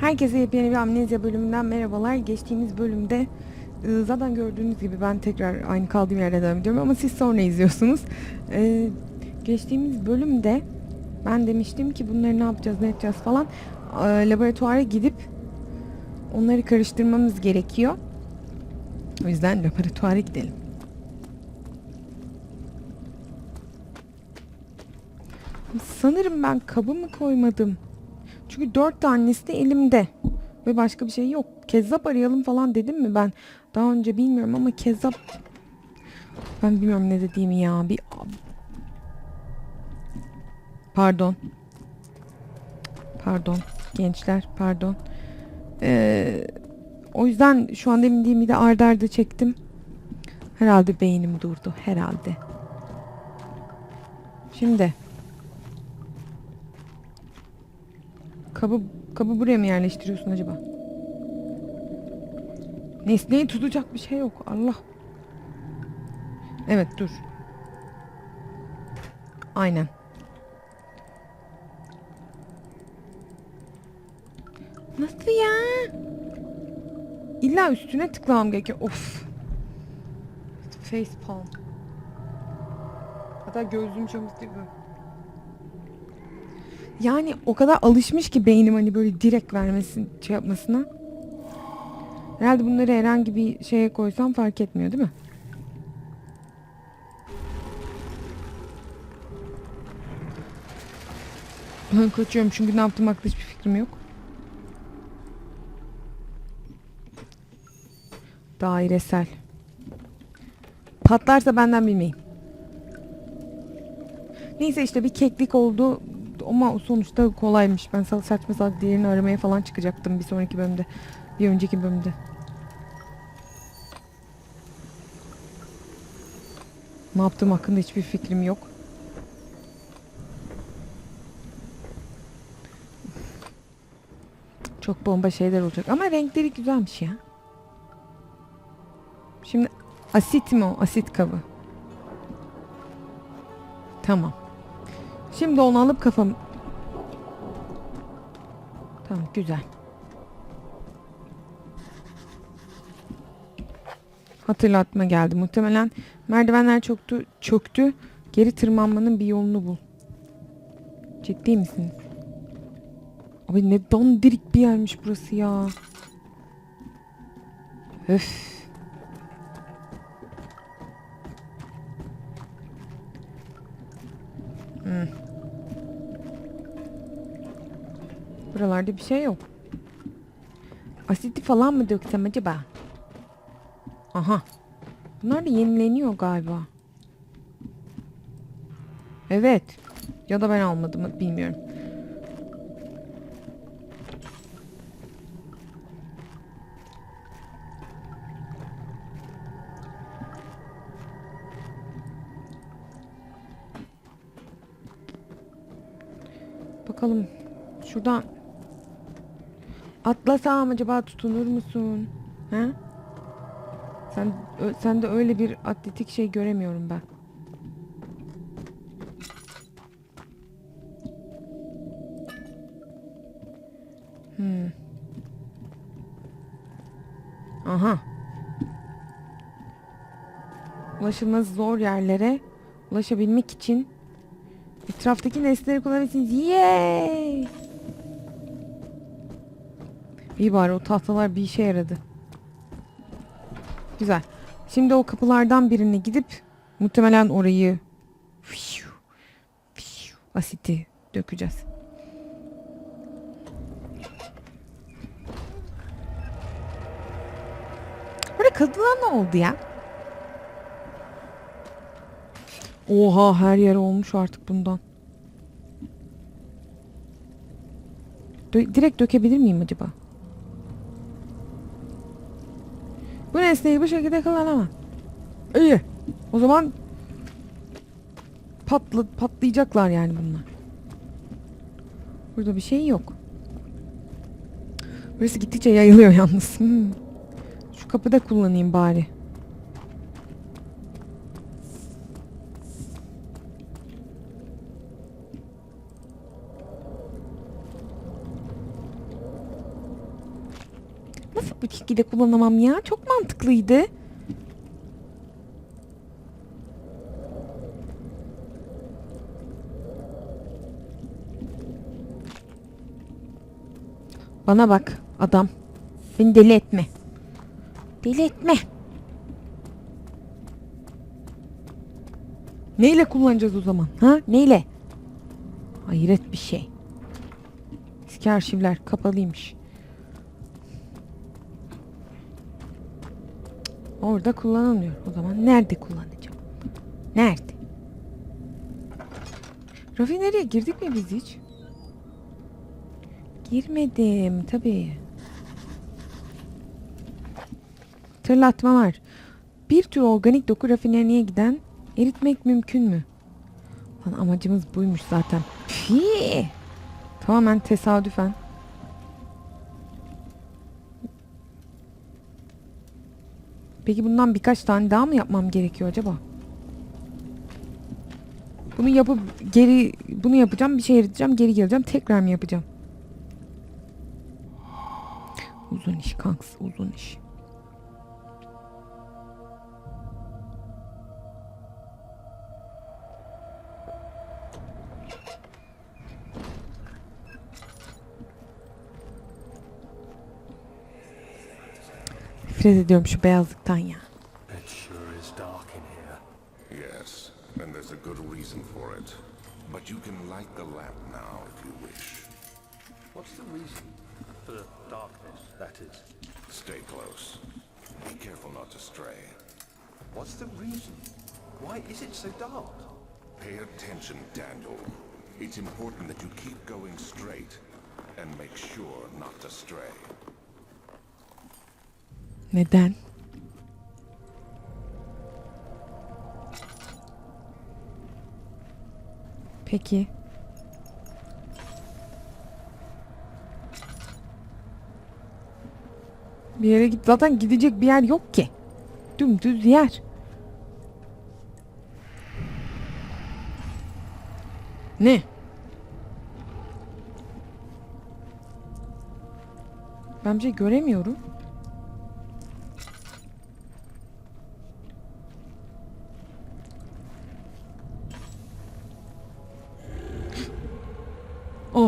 Herkese yepyeni bir amnezya bölümünden merhabalar. Geçtiğimiz bölümde e, zaten gördüğünüz gibi ben tekrar aynı kaldığım yerden devam ediyorum ama siz sonra izliyorsunuz. E, geçtiğimiz bölümde ben demiştim ki bunları ne yapacağız ne edeceğiz falan. E, laboratuvara gidip onları karıştırmamız gerekiyor. O yüzden laboratuvara gidelim. Sanırım ben kabı mı koymadım? Çünkü dört tanesi de elimde. Ve başka bir şey yok. Kezzap arayalım falan dedim mi ben? Daha önce bilmiyorum ama kezzap... Ben bilmiyorum ne dediğimi ya. Bir... Pardon. Pardon. Gençler pardon. Ee, o yüzden şu an dediğimi de ardarda arda çektim. Herhalde beynim durdu. Herhalde. Şimdi. Kabı, kabı buraya mı yerleştiriyorsun acaba? Nesneyi tutacak bir şey yok. Allah. Evet dur. Aynen. Nasıl ya? İlla üstüne tıklamam gerekiyor. Of. Face palm. Hatta gözlüğüm çabuk yani o kadar alışmış ki beynim hani böyle direkt vermesin şey yapmasına. Herhalde bunları herhangi bir şeye koysam fark etmiyor değil mi? Ben kaçıyorum çünkü ne yaptım hakkında hiçbir fikrim yok. Dairesel. Patlarsa benden bilmeyin. Neyse işte bir keklik oldu ama sonuçta kolaymış. Ben sa- saçma salak diğerini aramaya falan çıkacaktım bir sonraki bölümde. Bir önceki bölümde. Ne yaptığım hakkında hiçbir fikrim yok. Çok bomba şeyler olacak ama renkleri güzelmiş ya. Şimdi asit mi o? Asit kabı. Tamam. Şimdi onu alıp kafam... Tamam güzel. Hatırlatma geldi. Muhtemelen merdivenler çöktü, çöktü. Geri tırmanmanın bir yolunu bul. Ciddi misiniz? Abi ne dandirik bir yermiş burası ya. Öf. Buralarda bir şey yok. Asiti falan mı döksem acaba? Aha. Bunlar da yenileniyor galiba. Evet. Ya da ben almadım bilmiyorum. Bakalım. Şuradan atlasam acaba tutunur musun? He? Sen sen de öyle bir atletik şey göremiyorum ben. Hmm. Aha. Ulaşılmaz zor yerlere ulaşabilmek için Etraftaki nesneleri kullanabilirsiniz. Yay! İyi bari o tahtalar bir işe yaradı. Güzel. Şimdi o kapılardan birine gidip muhtemelen orayı fiyu, fiyu, asiti dökeceğiz. Burada kadına ne oldu ya? Oha her yer olmuş artık bundan. Dö direkt dökebilir miyim acaba? Bu nesneyi bu şekilde kullanamam. İyi. O zaman patla patlayacaklar yani bunlar. Burada bir şey yok. Burası gittikçe yayılıyor yalnız. Hmm. Şu kapıda kullanayım bari. Bu şekilde kullanamam ya? Çok mantıklıydı. Bana bak adam. Beni deli etme. Deli etme. Neyle kullanacağız o zaman? Ha? Neyle? Hayret bir şey. Eski arşivler kapalıymış. Orada kullanılmıyor. O zaman nerede kullanacağım? Nerede? Rafineriye girdik mi biz hiç? Girmedim tabii. Hatırlatma var. Bir tür organik doku rafineriye giden eritmek mümkün mü? Lan amacımız buymuş zaten. Fii. Tamamen tesadüfen. Peki bundan birkaç tane daha mı yapmam gerekiyor acaba? Bunu yapıp geri bunu yapacağım bir şey eriteceğim geri geleceğim tekrar mı yapacağım? Uzun iş kanks uzun iş. Nefret ediyorum şu beyazlıktan ya. It sure is dark in here. Yes, and there's a good reason for it. But you can light the lamp now if you wish. What's the reason for the darkness, that is? Stay close. Be careful not to stray. What's the reason? Why is it so dark? Pay attention, Daniel. It's important that you keep going straight and make sure not to stray. Neden? Peki. Bir yere git. Zaten gidecek bir yer yok ki. Dümdüz yer. Ne? Ben bir şey göremiyorum.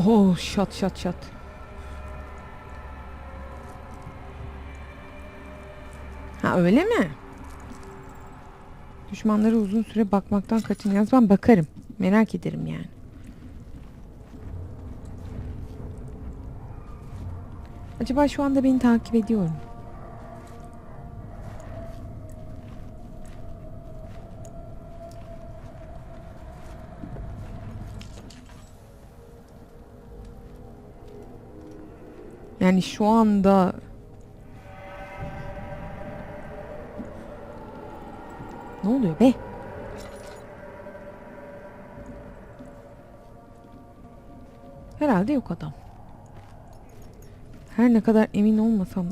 Oho şat şat şat. Ha öyle mi? Düşmanlara uzun süre bakmaktan kaçın. Yalnız ben bakarım. Merak ederim yani. Acaba şu anda beni takip ediyor mu? Yani şu anda Ne oluyor be? Herhalde yok adam. Her ne kadar emin olmasam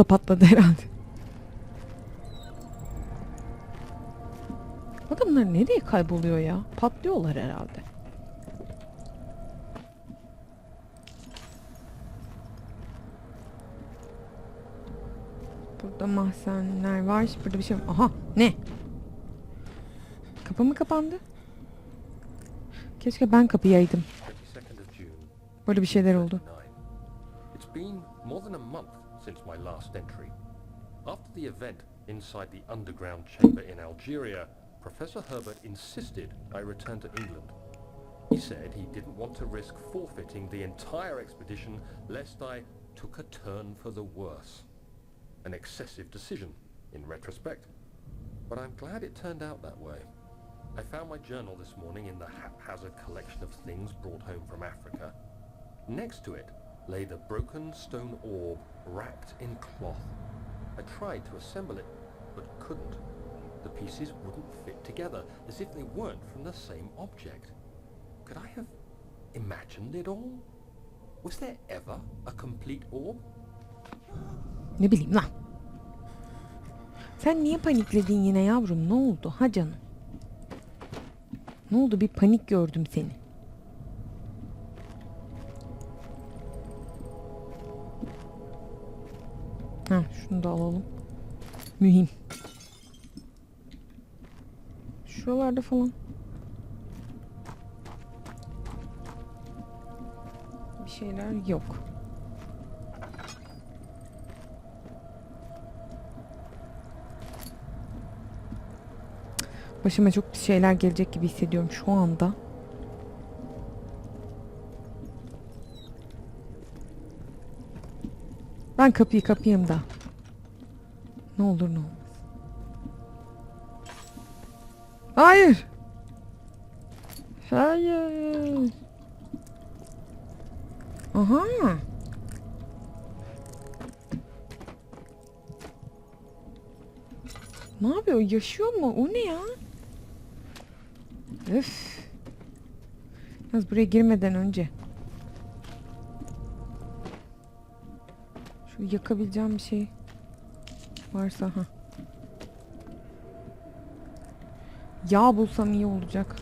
da patladı herhalde. Adamlar nereye kayboluyor ya? Patlıyorlar herhalde. Burada mahzenler var. Burada bir şey var. Aha ne? Kapı mı kapandı? Keşke ben kapıyaydım. 22nd of June. Böyle bir şeyler oldu. 1939. It's been more than a month since my last entry. After the event inside the underground chamber in Algeria, Professor Herbert insisted I return to England. He said he didn't want to risk forfeiting the entire expedition lest I took a turn for the worse. An excessive decision, in retrospect. But I'm glad it turned out that way. I found my journal this morning in the haphazard collection of things brought home from Africa. Next to it lay the broken stone orb wrapped in cloth. I tried to assemble it, but couldn't. The pieces wouldn't fit together, as if they weren't from the same object. Could I have imagined it all? Was there ever a complete orb? Ne bileyim lan. Sen niye panikledin yine yavrum? Ne oldu? Ha canım. Ne oldu? Bir panik gördüm seni. Ha, şunu da alalım. Mühim. Şuralarda falan. Bir şeyler yok. Başıma çok şeyler gelecek gibi hissediyorum şu anda. Ben kapıyı kapayım da. Ne olur ne olmaz. Hayır. Hayır. Aha. Ne yapıyor? Yaşıyor mu? O ne ya? Öf. Yalnız buraya girmeden önce. Yakabileceğim bir şey varsa ha. Yağ bulsam iyi olacak.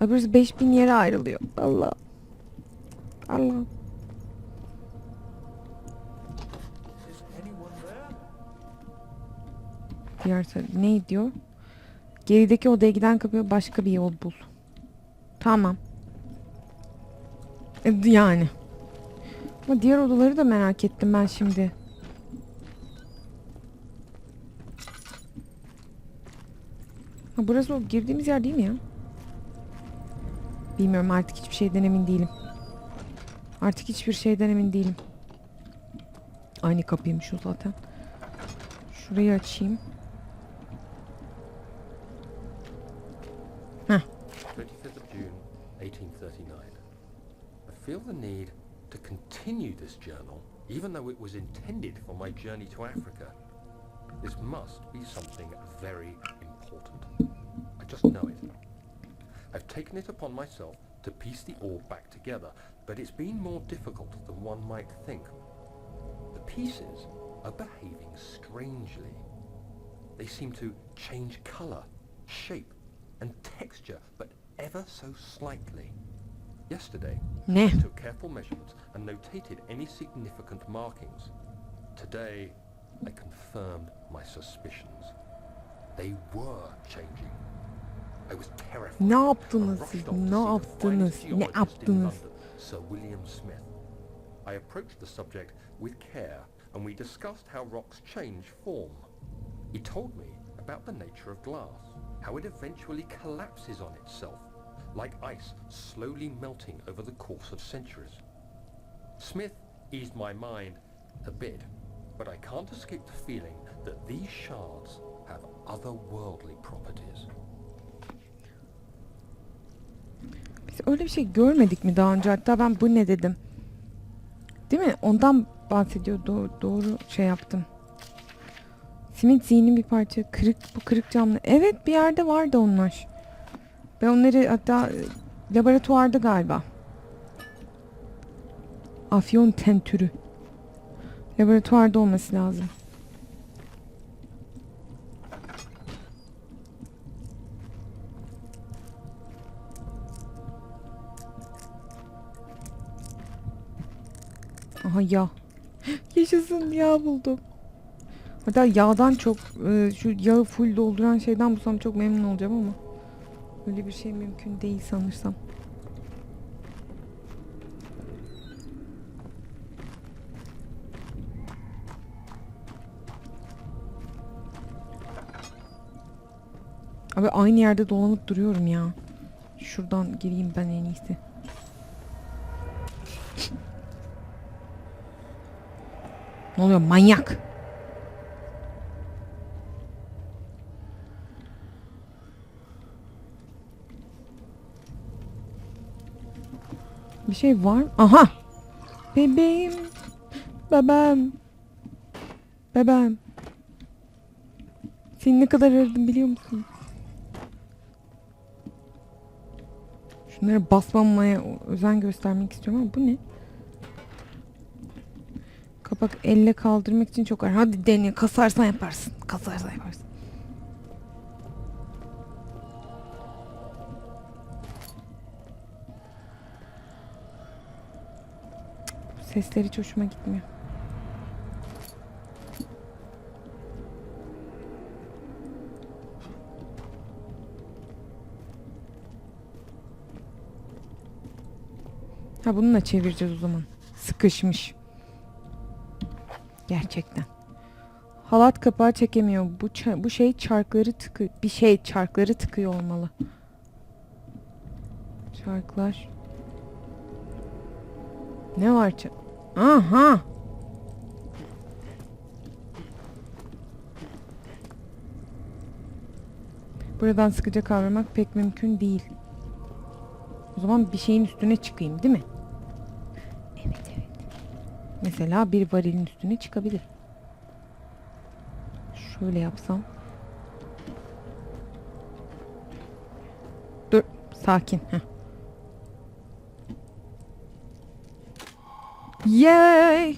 Ay burası 5000 yere ayrılıyor. Allah. Allah. Diğer ne diyor? Gerideki odaya giden kapıya başka bir yol bul. Tamam. E, Yani. Ama diğer odaları da merak ettim ben şimdi. Ha, burası o girdiğimiz yer değil mi ya? Bilmiyorum artık hiçbir şeyden emin değilim. Artık hiçbir şeyden emin değilim. Aynı kapıymış o zaten. Şurayı açayım. Even though it was intended for my journey to Africa. This must be something very important. I just know it. I've taken it upon myself to piece the orb back together, but it's been more difficult than one might think. The pieces are behaving strangely. They seem to change colour, shape, and texture, but ever so slightly. Yesterday? I took careful measurements and notated any significant markings. Today, I confirmed my suspicions. They were changing. I was terrified. Ne yaptınız siz? Ne yaptınız? Ne yaptınız? Sir William Smith. I approached the subject with care and we discussed how rocks change form. He told me about the nature of glass, how it eventually collapses on itself, like ice slowly melting over the course of centuries. Smith eased my mind a bit, but I can't escape the feeling that these shards have otherworldly properties. Biz öyle bir şey görmedik mi daha önce? Hatta ben bu ne dedim. Değil mi? Ondan bahsediyor. Do- doğru şey yaptım. Simit zihnin bir parça. Kırık bu kırık camlı. Evet bir yerde vardı onlar. Ben onları hatta e, laboratuvarda galiba. Afyon tentürü. Laboratuvarda olması lazım. Aha yağ. Yaşasın yağ buldum. Hatta yağdan çok e, şu yağı full dolduran şeyden bulsam çok memnun olacağım ama öyle bir şey mümkün değil sanırsam. Abi aynı yerde dolanıp duruyorum ya. Şuradan gireyim ben en iyisi. Ne oluyor manyak? Bir şey var. Aha. Bebeğim. Bebeğim. Bebeğim. Seni ne kadar aradım biliyor musun? Şunlara basmamaya özen göstermek istiyorum ama bu ne? Kapak elle kaldırmak için çok ağır. Hadi dene kasarsan yaparsın. Kasarsan yaparsın. Sesleri hiç hoşuma gitmiyor. Ha bununla çevireceğiz o zaman. Sıkışmış. Gerçekten. Halat kapağı çekemiyor. Bu bu şey çarkları tıkı bir şey çarkları tıkıyor olmalı. Çarklar. Ne var ça- Aha. Buradan sıkıca kavramak pek mümkün değil. O zaman bir şeyin üstüne çıkayım değil mi? Mesela bir varilin üstüne çıkabilir. Şöyle yapsam. Dur sakin. Heh. Yay!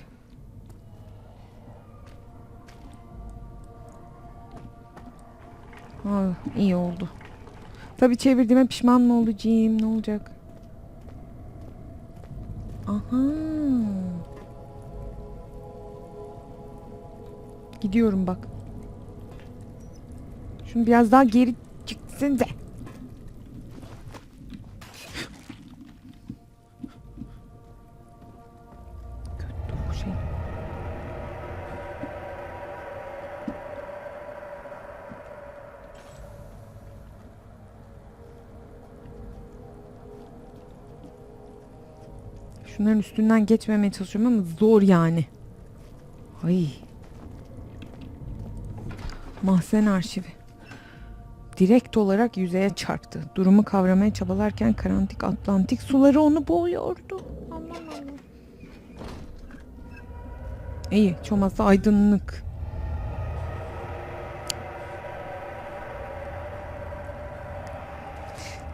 Aa, iyi oldu. Tabii çevirdiğime pişman mı olacağım? Ne olacak? Aha. Gidiyorum bak. Şunu biraz daha geri çıksın de. Şunların üstünden geçmemeye çalışıyorum ama zor yani. Ay. Mahzen arşivi. Direkt olarak yüzeye çarptı. Durumu kavramaya çabalarken karanlık Atlantik suları onu boğuyordu. Aman aman. İyi, çomazda aydınlık.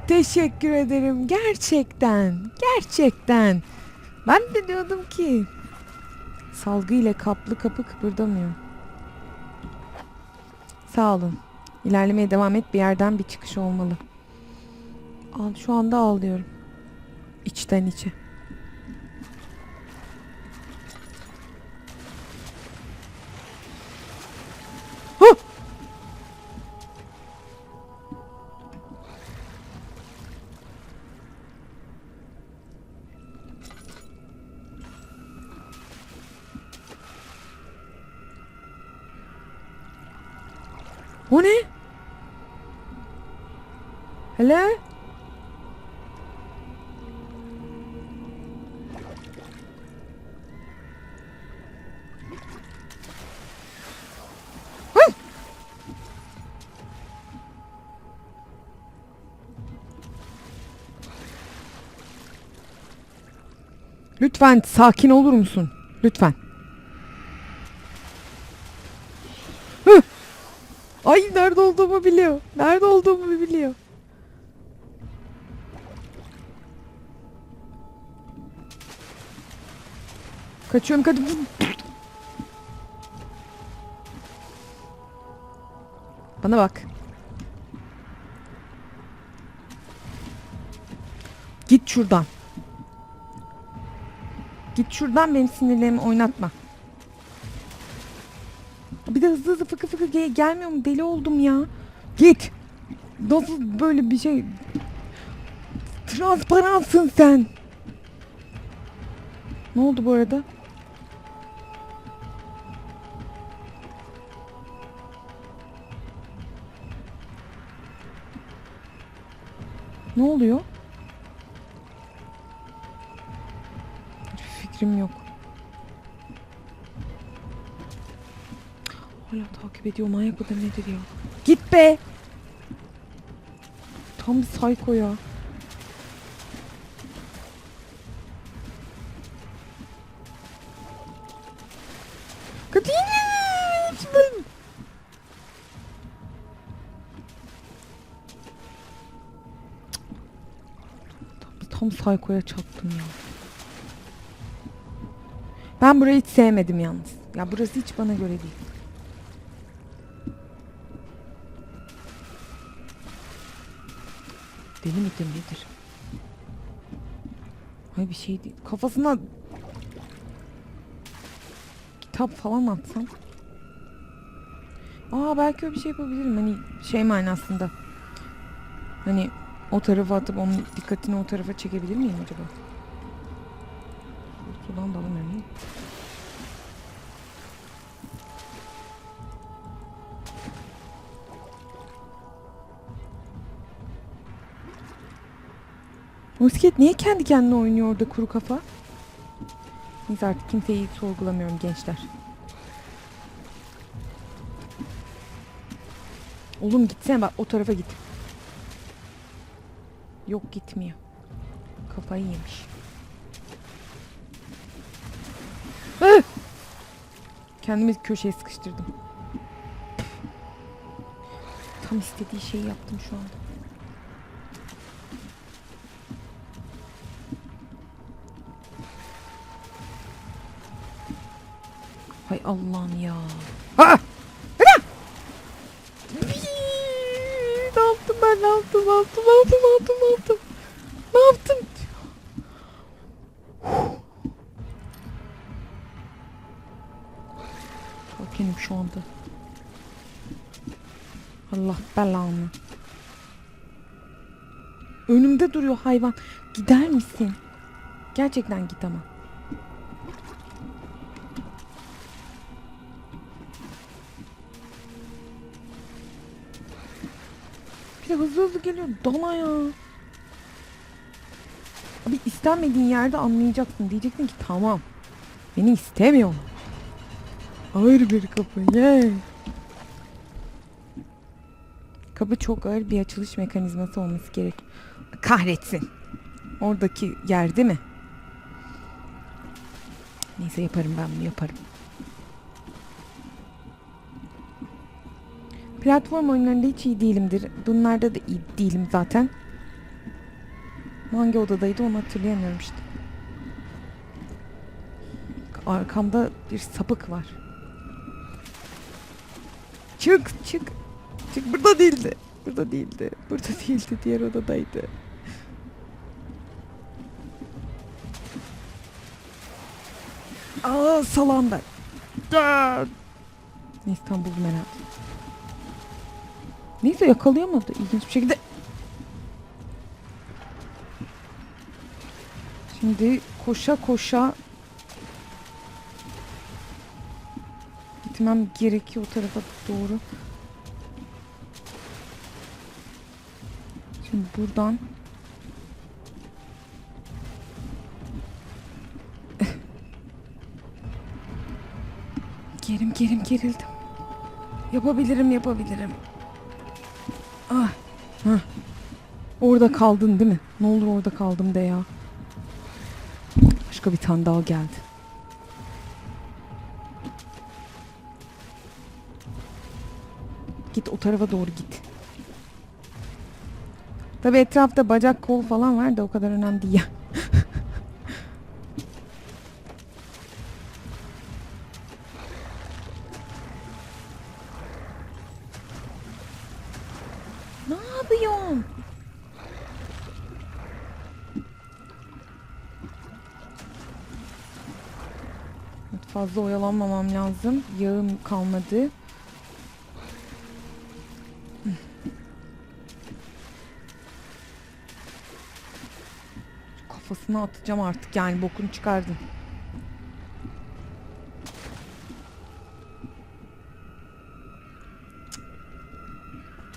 Teşekkür ederim. Gerçekten. Gerçekten. Ben de diyordum ki salgı ile kaplı kapı kıpırdamıyor. Sağ olun. İlerlemeye devam et. Bir yerden bir çıkış olmalı. Al, şu anda ağlıyorum. İçten içe. O ne? Hı! Lütfen sakin olur musun? Lütfen. Hı! Ay nerede olduğumu biliyor. Nerede olduğumu biliyor. Kaçıyorum kaç. Bana bak. Git şuradan. Git şuradan benim sinirlerimi oynatma. Hızlı hızlı fıkı fıkı ge- gelmiyor mu? Deli oldum ya. Git. Nasıl böyle bir şey? Transparansın sen. Ne oldu bu arada? Ne oluyor? Takip ediyor manyak mıdır nedir ya? Git be! Tam bir psycho ya. Kaçın! Tam saykoya çattım ya. Ben burayı hiç sevmedim yalnız. Ya burası hiç bana göre değil. Deli midir nedir? Ay bir şey değil. Kafasına kitap falan atsam. Aa belki öyle bir şey yapabilirim. Hani şey manasında. Hani o tarafa atıp onun dikkatini o tarafa çekebilir miyim acaba? Musket niye kendi kendine oynuyor orada kuru kafa? Neyse artık kimseyi sorgulamıyorum gençler. Oğlum gitsene bak o tarafa git. Yok gitmiyor. Kafayı yemiş. Kendimi köşeye sıkıştırdım. Tam istediği şeyi yaptım şu anda. Hay Allah'ım ya. Ana! Iiii, Ne yaptım ben? Ne yaptım? Ne yaptım? Ne yaptım? Ne yaptım? Ne yaptım? Ne yaptım? Sakinim şu anda. Allah belanı. Önümde duruyor hayvan. Gider misin? Gerçekten git ama. De hızlı hızlı geliyor. Dana ya. Abi istenmediğin yerde anlayacaksın. Diyeceksin ki tamam. Beni istemiyor. Ağır bir kapı. Yay. Kapı çok ağır bir açılış mekanizması olması gerek. Kahretsin. Oradaki yer değil mi? Neyse yaparım ben bunu yaparım. Platform oyunlarında hiç iyi değilimdir. Bunlarda da iyi değilim zaten. Hangi odadaydı onu hatırlayamıyorum işte. Arkamda bir sapık var. Çık çık. Çık burada değildi. Burada değildi. Burada değildi. Diğer odadaydı. Aa salam ben. Buldum herhalde. Neyse yakalayamadı ilginç bir şekilde. Şimdi koşa koşa gitmem gerekiyor o tarafa doğru. Şimdi buradan Gerim gerim gerildim. Yapabilirim yapabilirim. Ah. Hah. Orada kaldın değil mi? Ne olur orada kaldım de ya. Başka bir tane daha geldi. Git o tarafa doğru git. Tabi etrafta bacak kol falan var da o kadar önemli değil ya. Ne yapıyorsun? Fazla oyalanmamam lazım. Yağım kalmadı. Kafasına atacağım artık yani bokunu çıkardın.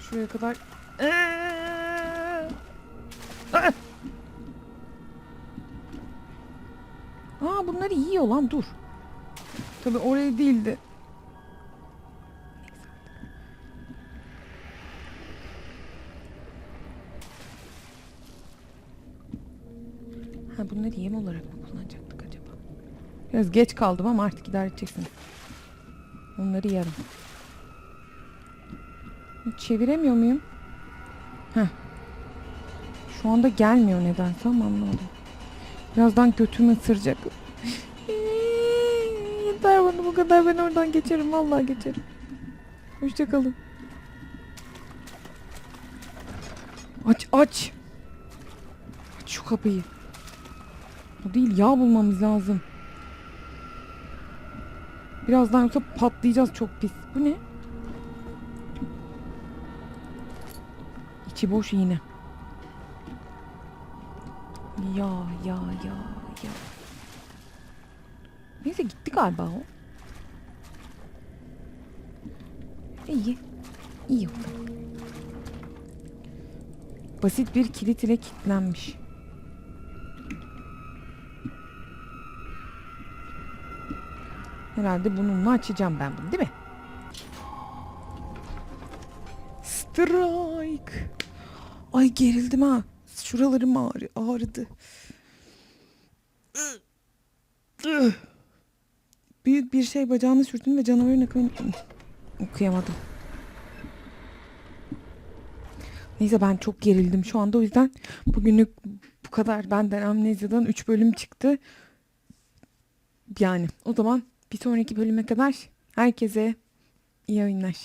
Şuraya kadar. Ah! Aa bunları yiyor lan dur. Tabi oraya değildi. Ha bunları yem olarak mı kullanacaktık acaba? Biraz geç kaldım ama artık idare edeceksin. Onları yarım. Çeviremiyor muyum? Heh. Şu anda gelmiyor nedense ama anlamadım. Birazdan götümü ısıracak. Yeter bana bu kadar ben oradan geçerim vallahi geçerim. Hoşçakalın. Aç aç. Aç şu kapıyı. O değil yağ bulmamız lazım. Birazdan yoksa patlayacağız çok pis. Bu ne? İçi boş iğne. Ya ya ya ya. Neyse gitti galiba o. İyi. İyi oldu. Basit bir kilit ile kilitlenmiş. Herhalde bununla açacağım ben bunu değil mi? Strike. Ay gerildim ha. Şuralarım ağrı, ağrıdı. Büyük bir şey bacağını sürttüm ve canavarın akımını okuyamadım. Neyse ben çok gerildim şu anda o yüzden bugünlük bu kadar benden amnezyadan 3 bölüm çıktı. Yani o zaman bir sonraki bölüme kadar herkese iyi oyunlar.